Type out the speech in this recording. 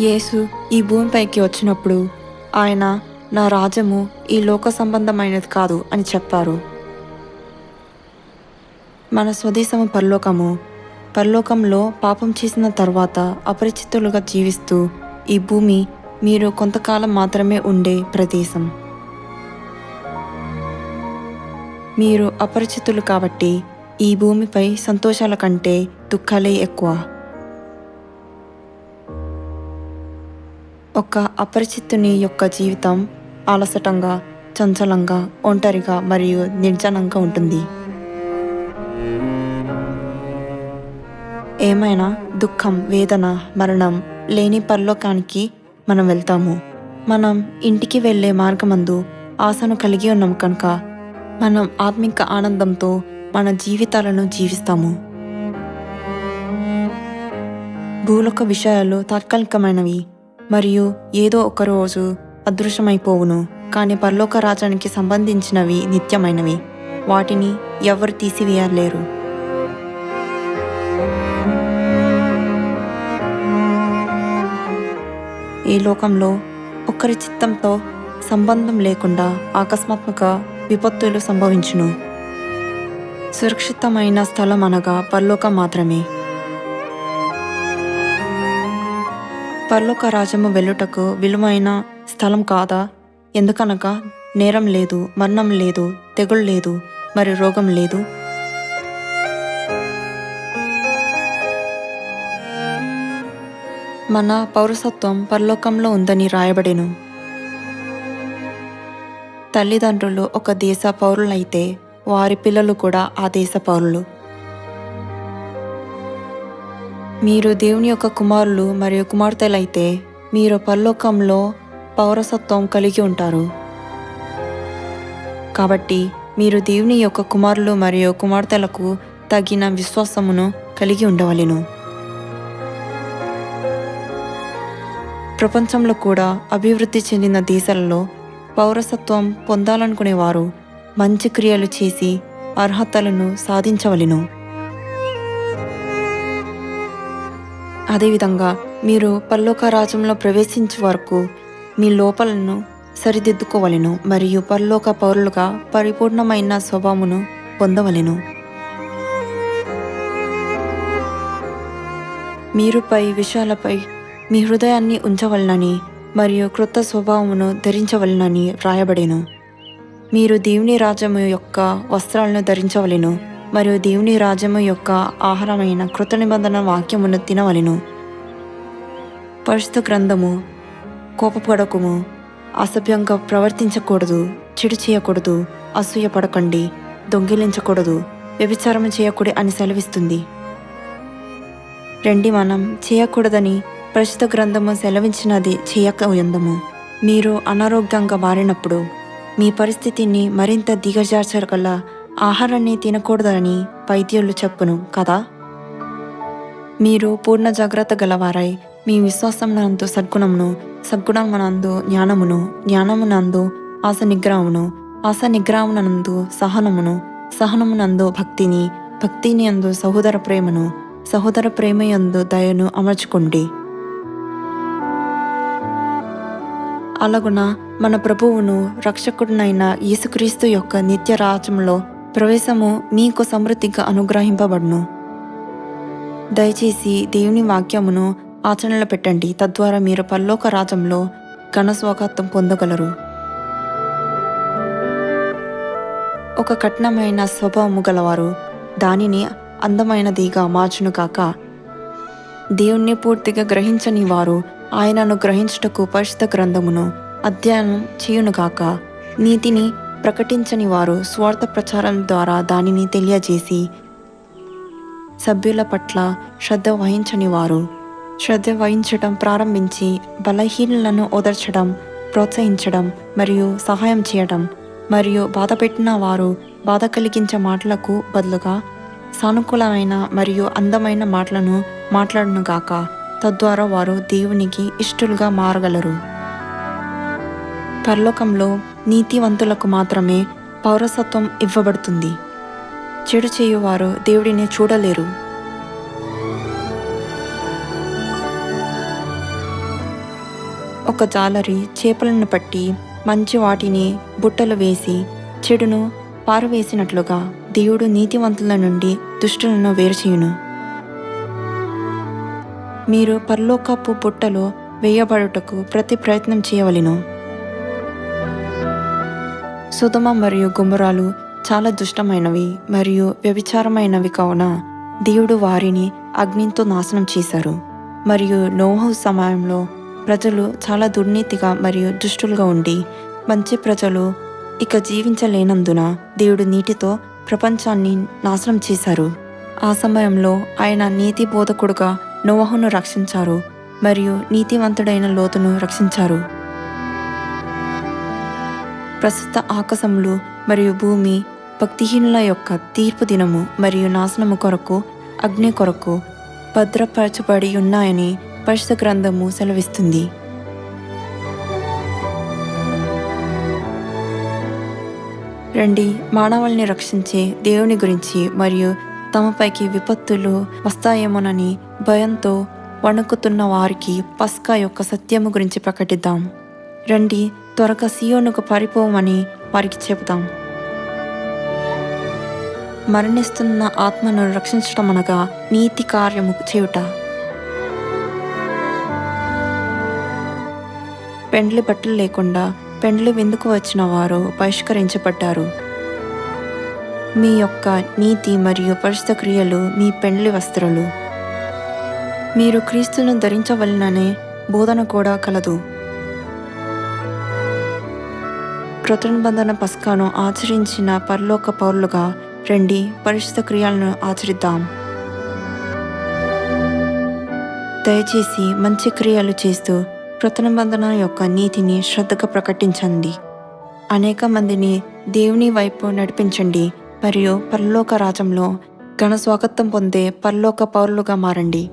యేసు ఈ భూమిపైకి వచ్చినప్పుడు ఆయన నా రాజ్యము ఈ లోక సంబంధమైనది కాదు అని చెప్పారు. మన స్వదేశము పరలోకము పరలోకంలో పాపం చేసిన తర్వాత అపరిచితులుగా జీవిస్తూ ఈ భూమి మీరు కొంతకాలం మాత్రమే ఉండే ప్రదేశం. మీరు అపరిచితులు కాబట్టి ఈ భూమిపై సంతోషాల కంటే దుఃఖాలే ఎక్కువ. ఒక అపరిచితుని యొక్క జీవితం అలసటంగా చంచలంగా ఒంటరిగా మరియు నిర్జనంగా ఉంటుంది. ఏమైనా దుఃఖం వేదన మరణం లేని పరలోకానికి మనం వెళ్తాము. మనం ఇంటికి వెళ్ళే మార్గమందు ఆశను కలిగి ఉన్నాం కనుక మనం ఆత్మిక ఆనందంతో మన జీవితాలను జీవిస్తాము. భూలోక విషయాలు తాత్కాలికమైనవి. మరియు ఏదో ఒక రోజు అదృశ్యమైపోవును. కానీ పరలోక రాజ్యానికి సంబంధించినవి నిత్యమైనవి. వాటిని ఎవరు తీసివేయలేరు. ఈ లోకంలో ఒకరి చిత్తంతో సంబంధం లేకుండా ఆకస్మాత్మక విపత్తులు సంభవించును. సురక్షితమైన స్థలం అనగా పరలోకం మాత్రమే. పర్లోక రాజ్యము వెళ్ళుటకు విలువైన స్థలం కాదా? ఎందుకనగా నేరం లేదు మరణం లేదు తెగులు లేదు మరి రోగం లేదు? మన పౌరసత్వం పరలోకంలో ఉందని రాయబడెను. తల్లిదండ్రులు ఒక దేశ పౌరులైతే వారి పిల్లలు కూడా ఆ దేశ పౌరులు. మీరు దేవుని యొక్క కుమారులు మరియు కుమార్తెలైతే మీరు పరలోకంలో పౌరసత్వం కలిగి ఉంటారు. కాబట్టి మీరు దేవుని యొక్క కుమారులు మరియు కుమార్తెలకు తగిన విశ్వాసమును కలిగి ఉండవలెను. ప్రపంచంలో కూడా అభివృద్ధి చెందిన దేశాలలో పౌరసత్వం పొందాలనుకునేవారు మంచి క్రియలు చేసి అర్హతలను సాధించవలెను. అదేవిధంగా మీరు పరలోక రాజ్యంలో ప్రవేశించే వరకు మీ లోపలను సరిదిద్దుకోవలెను మరియు పరలోక పౌరులుగా పరిపూర్ణమైన స్వభావమును పొందవలెను. మీరు పై విషయాలపై మీ హృదయాన్ని ఉంచవలనని మరియు క్రొత్త స్వభావమును ధరించవలనని వ్రాయబడెను. మీరు దేవుని రాజ్యము యొక్క వస్త్రాలను ధరించవలెను. మరియు దేవుని రాజ్యము యొక్క ఆహారమైన కృత నిబంధన వాక్యమును తినవలెను. పరిశుద్ధ గ్రంథము కోపపడకము అసభ్యంగా ప్రవర్తించకూడదు చెడు చేయకూడదు అసూయపడకండి దొంగిలించకూడదు వ్యభిచారం చేయకూడదు అని సెలవిస్తుంది. రెండి మనం చేయకూడదని పరిశుద్ధ గ్రంథము సెలవించినది చేయక ఉందము. మీరు అనారోగ్యంగా మారినప్పుడు మీ పరిస్థితిని మరింత దిగజార్చగల ఆహారాన్ని తినకూడదని వైద్యులు చెప్పును కదా? మీరు పూర్ణ జాగ్రత్త గలవారై మీ విశ్వాసం నందు సద్గుణమును సద్గుణమునందు జ్ఞానమును జ్ఞానమునందు ఆశ నిగ్రహమును ఆశ నిగ్రహమునందు సహనమును సహనమునందు భక్తిని భక్తిని అందు సహోదర ప్రేమను సహోదర ప్రేమయందు దయను అమర్చుకోండి. అలాగున మన ప్రభువును రక్షకుడునైన యేసుక్రీస్తు యొక్క నిత్య రాజ్యంలో ప్రవేశము మీకు సమృద్ధిగా అనుగ్రహింపబడును. దయచేసి దేవుని వాక్యమును ఆచరణలో పెట్టండి. తద్వారా మీరు పల్లోక రాజ్యంలో ఘన స్వాగతం పొందగలరు. ఒక కఠినమైన స్వభావము గలవారు దానిని అందమైనదిగా మార్చును కాక దేవుణ్ణి పూర్తిగా గ్రహించని వారు ఆయనను గ్రహించుటకు పరిశుద్ధ గ్రంథమును అధ్యయనం చేయునుగాక నీతిని ప్రకటించని వారు స్వార్థ ప్రచారం ద్వారా దానిని తెలియజేసి సభ్యుల పట్ల శ్రద్ధ వహించని వారు. శ్రద్ధ వహించడం ప్రారంభించి బలహీనులను ఓదర్చడం ప్రోత్సహించడం మరియు సహాయం చేయడం మరియు బాధపెట్టిన వారు బాధ కలిగించే మాటలకు బదులుగా సానుకూలమైన మరియు అందమైన మాటలను మాట్లాడునుగాక తద్వారా వారు దేవునికి ఇష్టలుగా మారగలరు. పరలోకంలో నీతివంతులకు మాత్రమే పౌరసత్వం ఇవ్వబడుతుంది. చెడు చేయువారు దేవుడిని చూడలేరు. ఒక జాలరి చేపలను పట్టి మంచి వాటిని బుట్టలు వేసి చెడును పారవేసినట్లుగా దేవుడు నీతివంతుల నుండి దుష్టులను వేరుచేయును. మీరు పరలోకపు బుట్టలో వేయబడుటకు ప్రతి ప్రయత్నం చేయవలెను. సుధమ మరియు గుమ్మరాలు చాలా దుష్టమైనవి మరియు వ్యభిచారమైనవి కావున దేవుడు వారిని అగ్నితో నాశనం చేశారు. మరియు నోహు సమయంలో ప్రజలు చాలా దుర్నీతిగా మరియు దుష్టులుగా ఉండి మంచి ప్రజలు ఇక జీవించలేనందున దేవుడు నీటితో ప్రపంచాన్ని నాశనం చేశారు. ఆ సమయంలో ఆయన నీతి బోధకుడుగా నోవహును రక్షించారు మరియు నీతివంతుడైన లోతును రక్షించారు. ప్రస్తుత ఆకాశములు మరియు భూమి భక్తిహీనుల యొక్క తీర్పు దినము మరియు నాశనము కొరకు అగ్ని కొరకు భద్రపరచబడి ఉన్నాయని పరిశుద్ధ గ్రంథము సెలవిస్తుంది. రండి మానవుల్ని రక్షించే దేవుని గురించి మరియు తమపైకి విపత్తులు వస్తాయేమోనని భయంతో వణుకుతున్న వారికి పస్కా యొక్క సత్యము గురించి ప్రకటిద్దాం. రండి త్వరగా సియోనుకు పారిపోమని వారికి చెబుతాం. మరణిస్తున్న ఆత్మను రక్షించడం అనగా నీతి కార్యము చేయుట. పెండ్లి బట్టలు లేకుండా పెండ్లి విందుకు వచ్చిన వారు బహిష్కరించబడ్డారు. మీ యొక్క నీతి మరియు పరిశుద్ధ క్రియలు మీ పెండ్లి వస్త్రాలు. మీరు క్రీస్తును ధరించవలననే బోధన కూడా కలదు. కృతనిబంధన పస్కాను ఆచరించిన పరలోక పౌరులుగా రండి పరిశుద్ధ క్రియలను ఆచరిద్దాం. దయచేసి మంచి క్రియలు చేస్తూ కృతనిబంధన యొక్క నీతిని శ్రద్ధగా ప్రకటించండి. అనేక మందిని దేవుని వైపు నడిపించండి మరియు పరలోక రాజ్యంలో ఘన స్వాగతం పొందే పరలోక పౌరులుగా మారండి.